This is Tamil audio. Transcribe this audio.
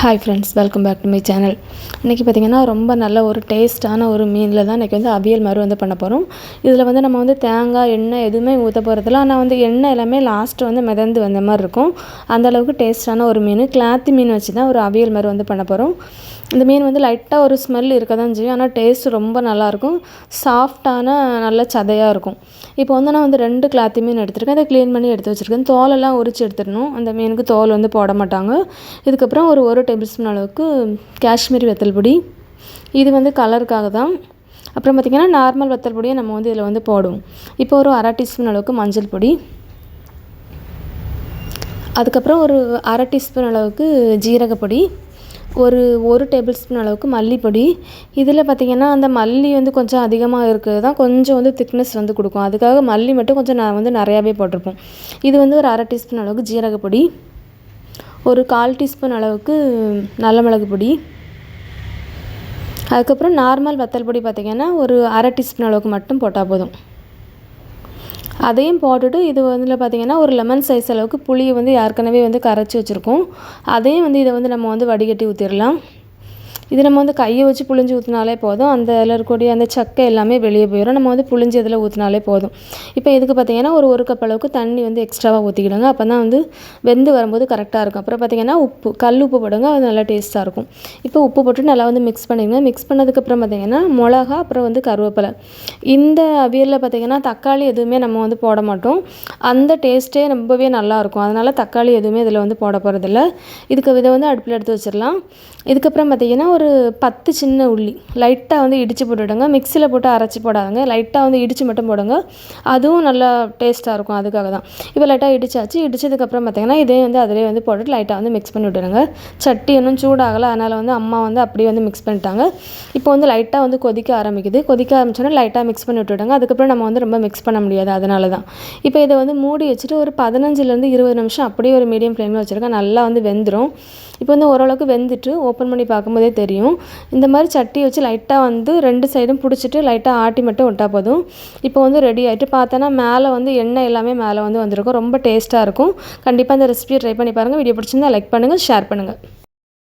Hi friends welcome back to my channel இன்றைக்கி பார்த்திங்கன்னா ரொம்ப நல்ல ஒரு டேஸ்ட்டான ஒரு மீனில் தான் இன்றைக்கி வந்து அவியல் மாதிரி வந்து பண்ண போகிறோம் இதில் வந்து நம்ம வந்து தேங்காய் எண்ணெய் எதுவுமே ஊற்ற போகிறதில்ல ஆனால் வந்து எண்ணெய் எல்லாமே லாஸ்ட்டு வந்து மிதந்து வந்த மாதிரி இருக்கும். அந்தளவுக்கு டேஸ்ட்டான ஒரு மீன் கிளாத்தி மீன் வச்சு தான் ஒரு அவியல் மாதிரி வந்து பண்ண போகிறோம் இந்த மீன் வந்து லைட்டாக ஒரு ஸ்மெல் இருக்க தான் செய்யும். ஆனால் டேஸ்ட் ரொம்ப நல்லாயிருக்கும் சாஃப்டான நல்ல சதையாக இருக்கும். இப்போ வந்து நான் வந்து ரெண்டு கிளாத்தி மீன் எடுத்திருக்கேன். அதை க்ளீன் பண்ணி எடுத்து வச்சுருக்கேன். தோலெல்லாம் உரிச்சு எடுத்துடணும். அந்த மீனுக்கு தோல் வந்து போட மாட்டாங்க. இதுக்கப்புறம் ஒரு ஒரு டேபிள் ஸ்பூன் அளவுக்கு காஷ்மீரி வெத்தல் பொடி. இது வந்து கலருக்காக தான். அப்புறம் பார்த்திங்கன்னா நார்மல் வத்தல் பொடியை நம்ம வந்து இதில் வந்து போடுவோம். இப்போ ஒரு அரை டீஸ்பூன் அளவுக்கு மஞ்சள் பொடி. அதுக்கப்புறம் ஒரு அரை டீஸ்பூன் அளவுக்கு ஜீரகப்பொடி. ஒரு ஒரு டேபிள் ஸ்பூன் அளவுக்கு மல்லிப்பொடி. இதில் பார்த்திங்கன்னா அந்த மல்லி வந்து கொஞ்சம் அதிகமாக இருக்கிறது தான் கொஞ்சம் வந்து திக்னஸ் வந்து கொடுக்கும். அதுக்காக மல்லி மட்டும் கொஞ்சம் நான் வந்து நிறையாவே போட்டிருப்போம். இது வந்து ஒரு அரை டீஸ்பூன் அளவுக்கு ஜீரகப்பொடி. ஒரு கால் டீஸ்பூன் அளவுக்கு நல்ல மிளகு பொடி. அதுக்கப்புறம் நார்மல் வத்தல் பொடி பார்த்திங்கன்னா ஒரு அரை டீஸ்பூன் அளவுக்கு மட்டும் போட்டால் போதும். அதையும் போட்டுட்டு இது வந்து பார்த்திங்கன்னா ஒரு லெமன் சைஸ் அளவுக்கு புளியை வந்து ஏற்கனவே வந்து கரைச்சி வச்சுருக்கோம். அதையும் வந்து இதை வந்து நம்ம வந்து வடிகட்டி ஊற்றிடலாம் இது நம்ம வந்து கையை வச்சு புழிஞ்சு ஊற்றினாலே போதும். அந்த இதில் இருக்கக்கூடிய அந்த சக்கை எல்லாமே வெளியே போயிடும் நம்ம வந்து புழிஞ்சு இதில் ஊற்றினாலே போதும். இப்போ இதுக்கு பார்த்திங்கன்னா ஒரு ஒரு கப் அளவுக்கு தண்ணி வந்து எக்ஸ்ட்ராவாக ஊற்றிக்கிடுங்க அப்போ தான் வந்து வெந்து வரும்போது கரெக்டாக இருக்கும். அப்புறம் பார்த்திங்கன்னா உப்பு கல் உப்பு போடுங்க. அது நல்லா டேஸ்ட்டாக இருக்கும். இப்போ உப்பு போட்டு நல்லா வந்து மிக்ஸ் பண்ணிடுங்க. மிக்ஸ் பண்ணதுக்கப்புறம் பார்த்திங்கன்னா மிளகா அப்புறம் வந்து கருவேப்பிலை. இந்த அவியலில் பார்த்திங்கன்னா தக்காளி எதுவுமே நம்ம வந்து போட மாட்டோம். அந்த டேஸ்ட்டே ரொம்பவே நல்லாயிருக்கும் அதனால் தக்காளி எதுவுமே இதில் வந்து போட போகிறதில்ல இதுக்கு இதை வந்து அடுப்பில் எடுத்து வச்சிடலாம். இதுக்கப்புறம் பார்த்திங்கன்னா ஒரு பத்து சின்ன உள்ளி. லைட்டாக வந்து இடித்து போட்டுவிடுங்க மிக்சியில் போட்டு அரைச்சி போடாதுங்க. லைட்டாக வந்து இடித்து மட்டும் போடுங்க. அதுவும் நல்லா டேஸ்ட்டாக இருக்கும். அதுக்காக தான். இப்போ லைட்டாக இடிச்சாச்சு. இடித்ததுக்கப்புறம் பார்த்திங்கன்னா இதே வந்து அதிலே வந்து போட்டுட்டு லைட்டாக வந்து மிக்ஸ் பண்ணி விட்டுருங்க சட்டி இன்னும் சூடாகலை. அதனால் வந்து அம்மா வந்து அப்படியே வந்து மிக்ஸ் பண்ணிட்டாங்க. இப்போ வந்து லைட்டாக வந்து கொதிக்க ஆரம்பிக்குது. கொதிக்க ஆரம்பிச்சோன்னா லைட்டாக மிக்ஸ் பண்ணி விட்டுவிடுங்க அதுக்கப்புறம் நம்ம வந்து ரொம்ப மிக்ஸ் பண்ண முடியாது. அதனால தான். இப்போ இதை வந்து மூடி வச்சுட்டு ஒரு பதினஞ்சுலேருந்து இருபது நிமிஷம் அப்படியே ஒரு மீடியம் ஃப்ளேமில் வச்சுருக்கேன் நல்லா வந்து வெந்துடும் இப்போ வந்து ஓரளவுக்கு வெந்துட்டு ஓப்பன் பண்ணி பார்க்கும்போதே தெரியும். இந்த மாதிரி சட்டி வச்சு லைட்டாக வந்து ரெண்டு சைடும் பிடிச்சிட்டு லைட்டாக ஆட்டி மட்டும் விட்டால் போதும். இப்போ வந்து ரெடி ஆகிட்டு பார்த்தோன்னா மேலே வந்து எண்ணெய் எல்லாமே மேலே வந்து வந்திருக்கும். ரொம்ப டேஸ்ட்டாக இருக்கும். கண்டிப்பாக இந்த ரெசிபியை ட்ரை பண்ணி பாருங்கள் வீடியோ பிடிச்சிருந்தா லைக் பண்ணுங்கள் ஷேர் பண்ணுங்கள்